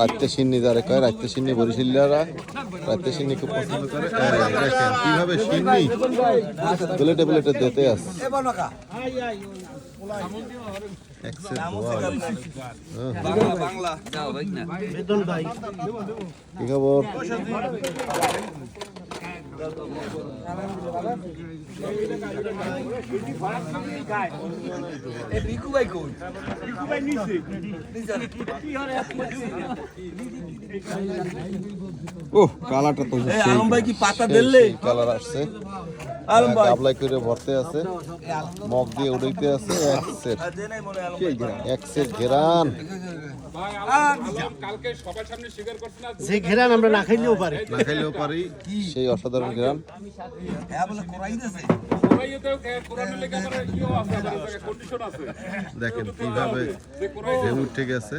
রাত্রে সিন্নি যারা কয়? রাত্রে সিন্নি বরিশিল্লারা? রাত্রে সিন্নি খুব পছন্দ করে। কীভাবে সিন্নি প্লেটে প্লেটে দিতে আছে একসের ধোয়া। কি খবর ও কালাটা তো আলম ভাই কি পাতা দিলে কালার আসছে ভাই গাবলাই করে ভরতে আছে মগ দিয়ে উড়াইতে আছে এক সেট এক সেট ঘেরান। যে ঘেরান আমরা না খাইলেও পারি। না খাইলেও পারি। সেই অসাধারণ ঘেরান। দেখেন কীভাবে ঢেউ উঠে গেছে।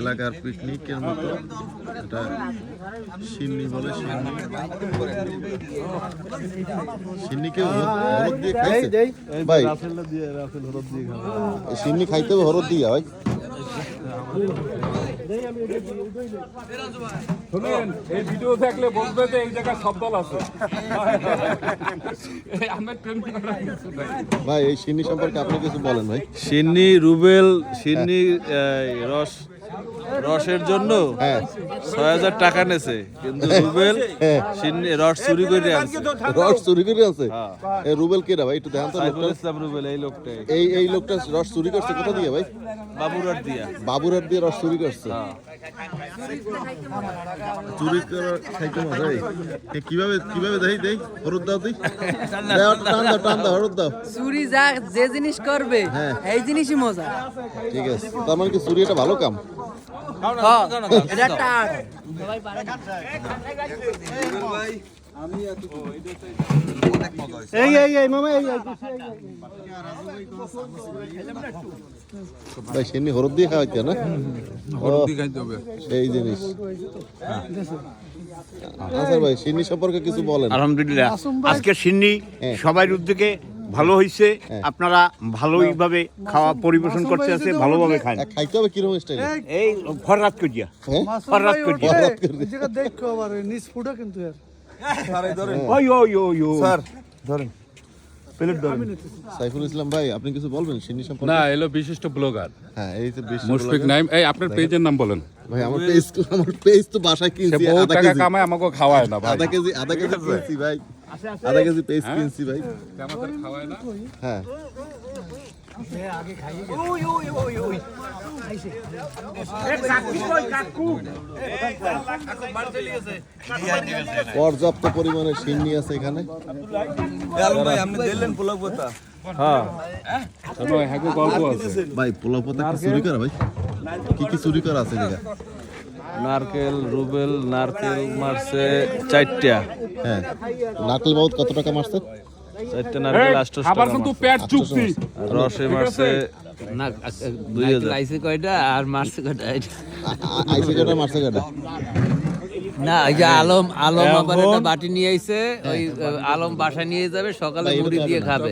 এলাকার পিকনিকের মতো এটা সিন্নি বলে সিন্নি। সিন্নিকে হলুদ দিয়ে খাইছে? ভাই সিন্নি খাইতে হবে হলুদ দিয়ে ভাই। শুনেন এই ভিডিও দেখলে বলবে যে এই জায়গায় সব দল আছে। ভাই এই সিন্নি সম্পর্কে আপনি কিছু বলেন ভাই। সিন্নি রুবেল সিন্নি রস। রসের জন্য হ্যাঁ। ছয় হাজার টাকা নেছে। কিন্তু রুবেল হ্যাঁ। রস চুরি করে আনছে। রস চুরি করে আছে রুবেল কে ভাই? একটু দেখান তো সাইফুল ইসলাম রুবেল এই লোকটাই এই এই লোকটা রস চুরি করছে কোথা দিয়ে ভাই? বাবুরাট দিয়া। বাবুরার দিয়ে রস চুরি করছে। চুরি করে খাইতে। এ কীভাবে কীভাবে দেই দেই? হরুদ দাও দেই টান দাও টান দাও হরুদ দাও চুরি যা যে জিনিস করবে হ্যাঁ। এই জিনিসই মজা। ঠিক আছে। তার মানে কি চুরি এটা ভালো কাম হ্যাঁ, এটা একটা art। এই এই এই মামা এই এই ভাই সেমনি দিয়ে খাওয়াইতে না? সেই জিনিস। আচ্ছা ভাই সিন্নি সম্পর্কে কিছু বলেন। আলহামদুলিল্লাহ। আজকে সিন্নি হ্যাঁ। সবার উদ্যোগে ভালো হয়েছে আপনারা ভালোইভাবে খাওয়া পরিবেশন করতে আছে ভালোভাবে খান। খাইতে হবে কীরকম স্টাইল এই ফররাত করিয়া হ্যাঁ? ফররাত করিয়া বরবাদ করে দেখো আবার নিজ ফুটা কিন্তু এর। ওই ওই ওই ওই। স্যার ধরেন। প্লেট ধরেন। সাইফুল ইসলাম ভাই আপনি কিছু বলবেন? সিন্নি সম্পর্কে? না এলো বিশিষ্ট ব্লগার। হ্যাঁ এই তো বেশি মুশফিক নাইম এই আপনার পেজের নাম বলেন। ভাই আমার পেজ আমার পেজ তো বাসায় কিনছি আধা টাকা কেজি। কামায় আমাকে খাওয়ায় না ভাই। আধা কেজি আধা কেজি কিনছি ভাই। আধা কেজি পেজ কিনছি ভাই। আমাদের খাওয়ায় না? হ্যাঁ। পর্যাপ্ত পরিমাণে সিন্নি আছে এখানে। ভাই শোনো, হ্যাঁ। কি চুরি করা ভাই? কি কি চুরি করা আছে নারকেল রুবেল নারকেল মারছে চারটা। হ্যাঁ। নারকেল বাবদ কত টাকা মারছে? চারটা নারকেল আটশো টাকা কিন্তু মারছে। পেট চুক্তি রসে মারছে না আইসে কয়টা আর মারছে কয়টা? আইসে মারছে ওই যে আলম আলম আবার একটা বাটি নিয়ে আইছে ওই আলম বাসায় নিয়ে যাবে সকালে মুড়ি দিয়ে খাবে।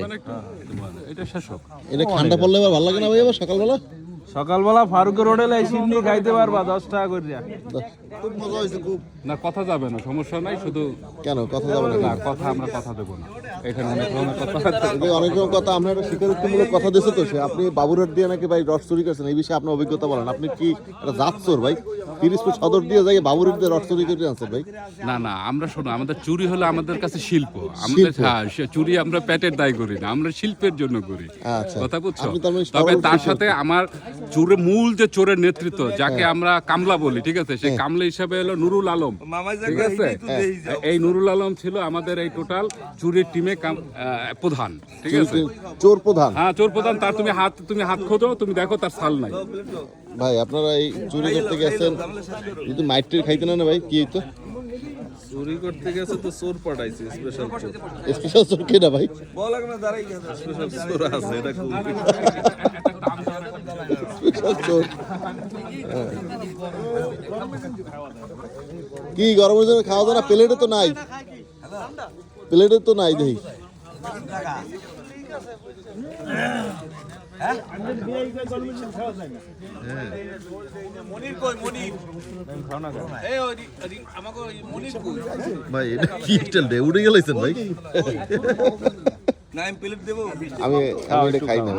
এটা শেষ হোক। এটা ঠান্ডা পড়লে আবার ভালো লাগে না ভাই আবার সকালবেলা? সকালবেলা ফারুকের হোটেলে এই সিন্নি খাইতে পারবা দশ টাকা করিয়া। খুব মজা হয়েছে খুব। না কথা যাবে না সমস্যা নাই শুধু কেন কথা যাবে না না কথা আমরা কথা দেবো না। এখানে অনেক রকমের কথা অনেক রকম কথা আমরা একটা স্বীকারোক্তিমূলক কথা দিয়েছে তো সে আপনি বাবুরাট দিয়ে নাকি ভাই রস চুরি করছেন এই বিষয়ে আপনার অভিজ্ঞতা বলেন। আপনি কি একটা জাত চোর ভাই? সদর দিয়ে যাই বাবুরাট দিয়ে রস চুরি করে আনছেন ভাই? না না আমরা শোনো আমাদের চুরি হলো আমাদের কাছে শিল্প। আমাদের হ্যাঁ চুরি আমরা পেটের দায় করি না আমরা শিল্পের জন্য করি। আচ্ছা। কথা বুঝছ? মানে তবে তার সাথে আমার চোরের মূল যে চোরের নেতৃত্ব যাকে হ্যাঁ। আমরা কামলা বলি ঠিক আছে? সেই কামলা হিসাবে হলো নুরুল আলম ঠিক আছে? তো দেই যাও। এই নুরুল আলম ছিল আমাদের এই টোটাল চুরির টিমে প্রধান ঠিক আছে? চোর প্রধান? হ্যাঁ চোর প্রধান তার তুমি হাত তুমি হাত খোঁজো তুমি দেখো তার সাল নাই। ভাই আপনারা এই চুরি করতে গেছেন। যদি মাইটের খাইতে না না ভাই কি হইতো? চুরি করতে গেছে তো চোর পাঠাইছে স্পেশাল চোর। স্পেশাল চোর কেনা ভাই? বলা না দাঁড়াই গেছে স্পেশাল চোর আছে এটা খুব স্পেশাল চোর হ্যাঁ। কি গরমের জন্য খাওয়া দাওয়া প্লেটে তো নাই। প্লেটে তো নাই দেখি। মনির ভাই এটা কি গেলাইছেন ভাই। আমি আমি আমি এটা খাই না